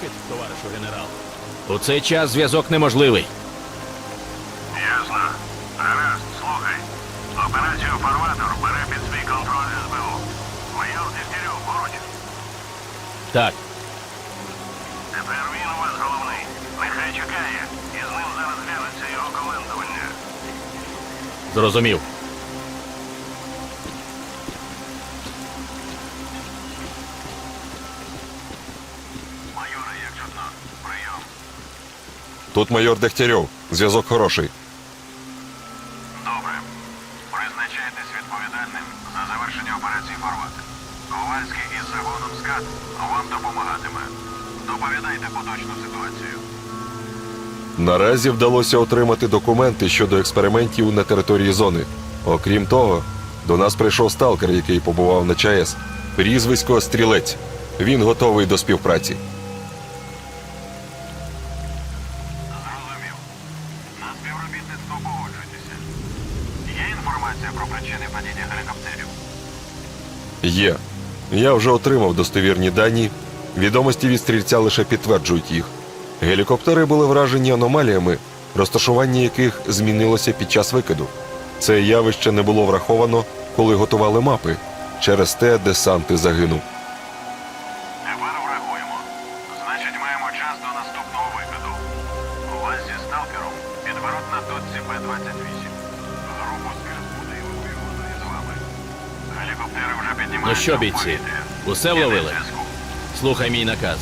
викид, товаришу генерал. У цей час зв'язок неможливий. Ясно. Гаразд, слухай. Операцію «Фарватер» бере під свій контроль СБУ. Майор Дегтярьов поруч. Так, Тепер він у вас головний. Нехай чекає, і з ним зараз глянеться його командування. зрозумів. Тут майор Дегтярьов. Зв'язок хороший. Добре. Призначайтесь відповідальним за завершення операції «Фарватер». Ковальський із загоном «Скат» вам допомагатиме. Доповідайте поточну ситуацію. Наразі вдалося отримати документи щодо експериментів на території зони. Окрім того, до нас прийшов сталкер, який побував на ЧАЕС. Прізвисько Стрілець. Він готовий до співпраці. Є. Я вже отримав достовірні дані. Відомості від стрільця лише підтверджують їх. Гелікоптери були вражені аномаліями, розташування яких змінилося під час викиду. Це явище не було враховано, коли готували мапи. Через те десанти загинув. Що, бійці, усе вловили? Слухай мій наказ.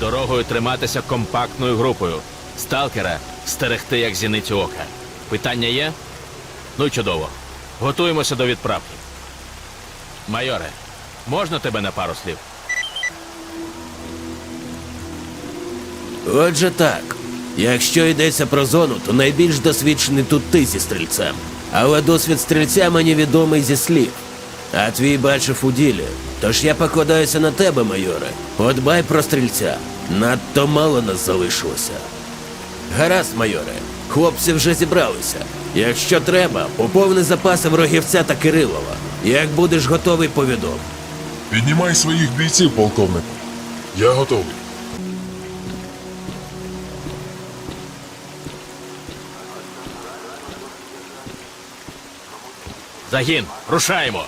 Дорогою триматися компактною групою. Сталкера стерегти як зіницю ока. Питання є? Ну й чудово. Готуємося до відправки. Майоре, можна тебе на пару слів? Отже так. Якщо йдеться про зону, то найбільш досвідчений тут ти зі стрільцем. Але досвід стрільця мені відомий зі слів. А твій бачив у ділі. Тож я покладаюся на тебе, майоре. Подбай про стрільця. Надто мало нас залишилося. Гаразд, майоре. Хлопці вже зібралися. Якщо треба, поповни запаси ворогівця та Кирилова. Як будеш готовий, повідом. Піднімай своїх бійців, полковнику. Я готовий. Загін, рушаємо!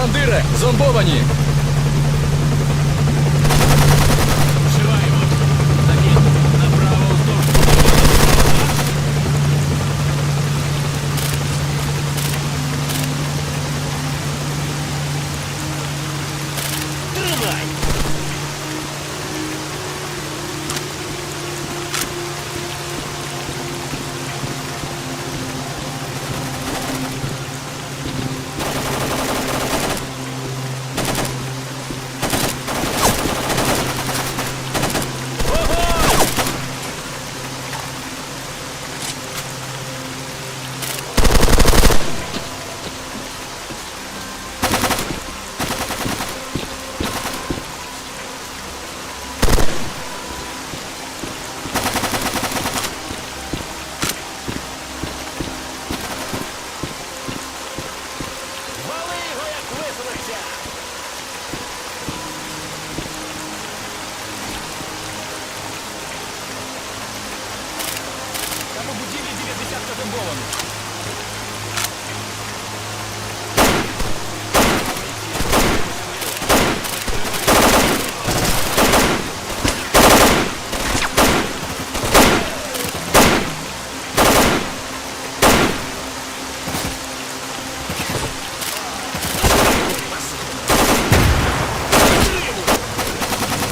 Командире, зомбовані! Вживаємо. Загін, направо вздовж. Тримай! Вали його, як висунеться! Там у будівлі біля десятка зомбованих.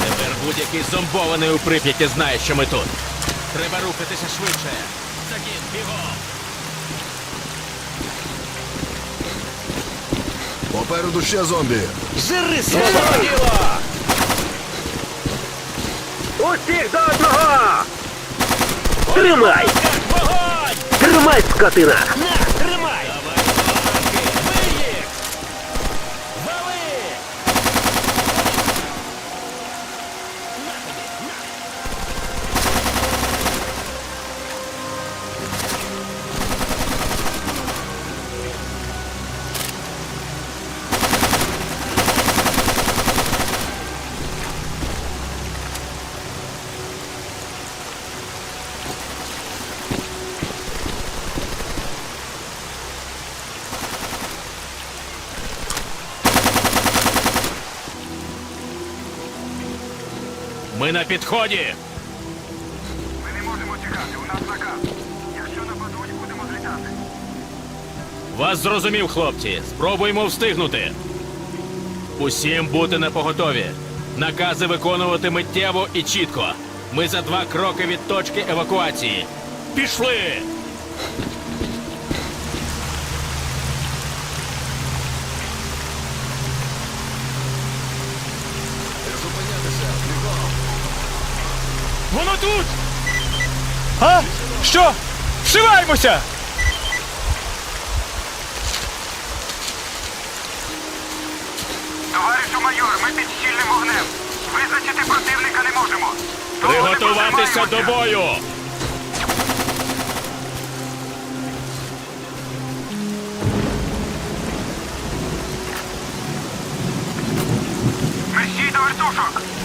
Тепер будь-який зомбований у Прип'яті знає, що ми тут. Треба рухатися швидше. Загін, бігом! Попереду ще зомбі. Жири свого діла! Усіх до одного! Тримай! Тримай, скотина! Ми на підході. Ми не можемо тікати, у нас наказ. Якщо нападуть, будемо злітати. Вас зрозумів, хлопці. Спробуємо встигнути. Усім бути на поготові. Накази виконувати миттєво і чітко. Ми за два кроки від точки евакуації. Пішли! Воно тут! А? Що? Вшиваємося! Товаришу майор, ми під щільним вогнем. Визначити противника не можемо. Того не Приготуватися до бою! Мерщій до вертушок.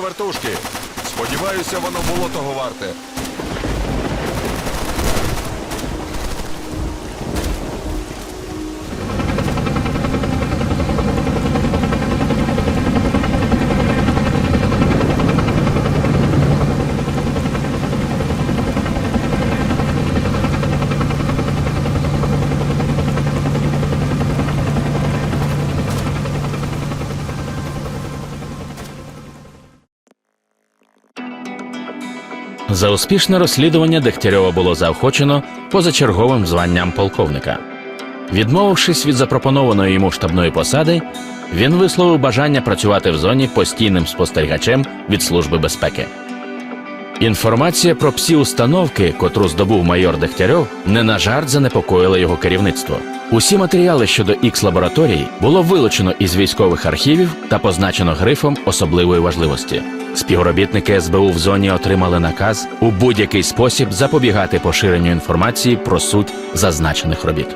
Вертушки. Сподіваюся, воно було того варте. За успішне розслідування Дегтярьова було заохочено позачерговим званням полковника. Відмовившись від запропонованої йому штабної посади, він висловив бажання працювати в зоні постійним спостерігачем від Служби безпеки. Інформація про псі установки, котру здобув майор Дегтярьов, не на жарт занепокоїла його керівництво. Усі матеріали щодо ікс лабораторій було вилучено із військових архівів та позначено грифом особливої важливості. Співробітники СБУ в зоні отримали наказ у будь-який спосіб запобігати поширенню інформації про суть зазначених робіт.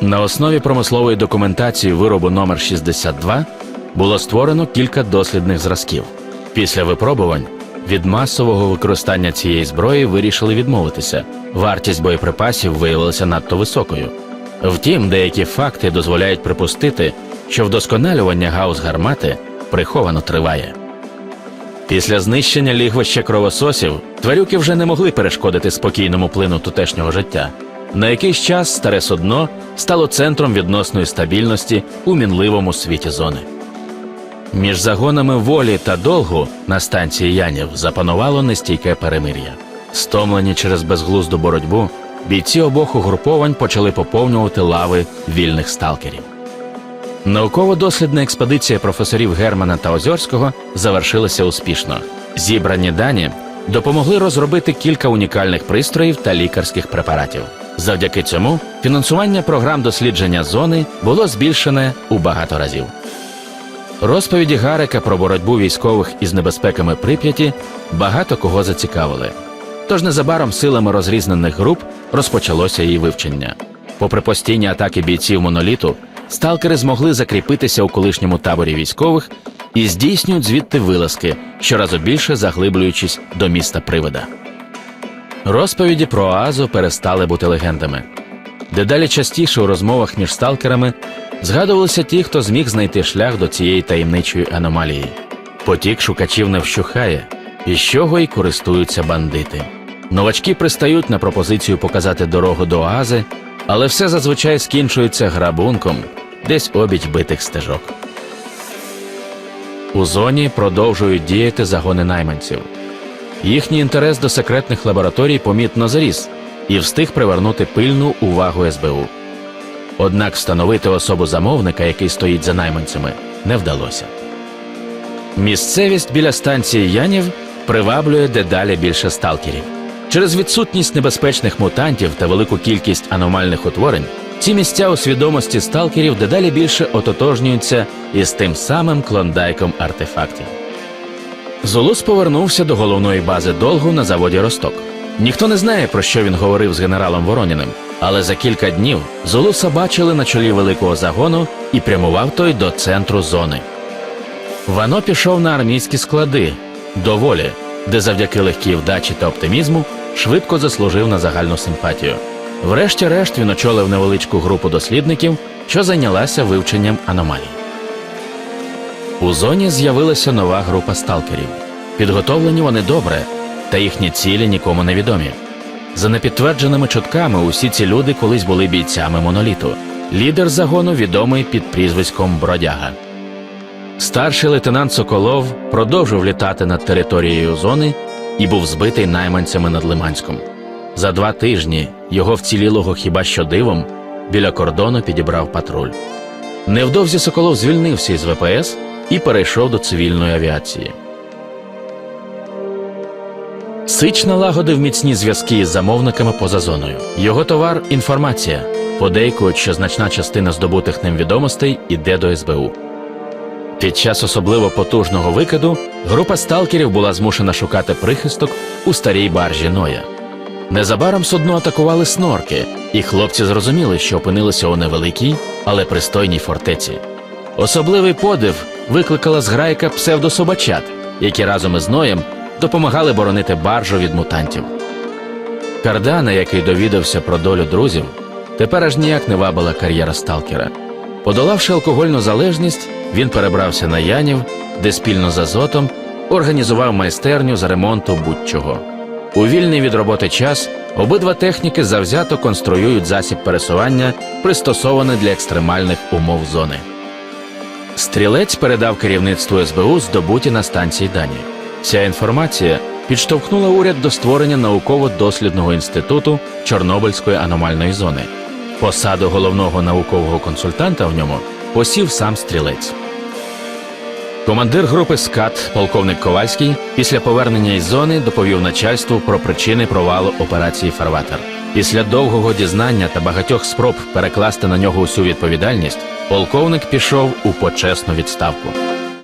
На основі промислової документації виробу номер 62 було створено кілька дослідних зразків. Після випробувань від масового використання цієї зброї вирішили відмовитися. Вартість боєприпасів виявилася надто високою. Втім, деякі факти дозволяють припустити, що вдосконалювання гаус гармати приховано триває. Після знищення лігвища кровососів тварюки вже не могли перешкодити спокійному плину тутешнього життя. На якийсь час старе судно стало центром відносної стабільності у мінливому світі зони. Між загонами волі та долгу на станції Янів запанувало нестійке перемир'я. Стомлені через безглузду боротьбу, бійці обох угруповань почали поповнювати лави вільних сталкерів. Науково-дослідна експедиція професорів Германа та Озьорського завершилася успішно. Зібрані дані допомогли розробити кілька унікальних пристроїв та лікарських препаратів. Завдяки цьому фінансування програм дослідження зони було збільшене у багато разів. Розповіді Гарика про боротьбу військових із небезпеками Прип'яті багато кого зацікавили. Тож незабаром силами розрізнених груп розпочалося її вивчення. Попри постійні атаки бійців моноліту, сталкери змогли закріпитися у колишньому таборі військових і здійснюють звідти вилазки, щоразу більше заглиблюючись до міста привида. Розповіді про Оазу перестали бути легендами. Дедалі частіше у розмовах між сталкерами згадувалися ті, хто зміг знайти шлях до цієї таємничої аномалії. Потік шукачів не вщухає, і з чого й користуються бандити. Новачки пристають на пропозицію показати дорогу до Оази, але все зазвичай скінчується грабунком десь обіч битих стежок. У зоні продовжують діяти загони найманців. Їхній інтерес до секретних лабораторій помітно заріс і встиг привернути пильну увагу СБУ. Однак встановити особу замовника, який стоїть за найманцями, не вдалося. Місцевість біля станції Янів приваблює дедалі більше сталкерів. Через відсутність небезпечних мутантів та велику кількість аномальних утворень ці місця у свідомості сталкерів дедалі більше ототожнюються із тим самим клондайком артефактів. Зулус повернувся до головної бази долгу на заводі Росток. Ніхто не знає, про що він говорив з генералом Вороніним, але за кілька днів Зулуса бачили на чолі великого загону і прямував той до центру зони. Вано пішов на армійські склади до волі, де завдяки легкій вдачі та оптимізму швидко заслужив на загальну симпатію. Врешті-решт він очолив невеличку групу дослідників, що зайнялася вивченням аномалій. У зоні з'явилася нова група сталкерів. Підготовлені вони добре, та їхні цілі нікому не відомі. За непідтвердженими чутками, усі ці люди колись були бійцями моноліту. Лідер загону відомий під прізвиськом Бродяга. Старший лейтенант Соколов продовжив літати над територією зони і був збитий найманцями над Лиманськом. За два тижні його вцілілого хіба що дивом біля кордону підібрав патруль. Невдовзі Соколов звільнився із ВПС і перейшов до цивільної авіації. Сич налагодив міцні зв'язки із замовниками поза зоною. Його товар інформація. Подейкують, що значна частина здобутих ним відомостей іде до СБУ. Під час особливо потужного викиду група сталкерів була змушена шукати прихисток у старій баржі Ноя. Незабаром судно атакували снорки, і хлопці зрозуміли, що опинилися у невеликій, але пристойній фортеці. Особливий подив викликала зграйка псевдособачат, які разом із Ноєм допомагали боронити баржу від мутантів. Кардана, який довідався про долю друзів, тепер аж ніяк не вабила кар'єра сталкера. Подолавши алкогольну залежність, він перебрався на Янів, де спільно з Азотом організував майстерню з ремонту будь-чого. У вільний від роботи час обидва техніки завзято конструюють засіб пересування, пристосований для екстремальних умов зони. Стрілець передав керівництву СБУ здобуті на станції дані. Ця інформація підштовхнула уряд до створення науково-дослідного інституту Чорнобильської аномальної зони. Посаду головного наукового консультанта в ньому посів сам стрілець. Командир групи СКАТ, полковник Ковальський, після повернення із зони доповів начальству про причини провалу операції Фарватер. Після довгого дізнання та багатьох спроб перекласти на нього усю відповідальність, полковник пішов у почесну відставку.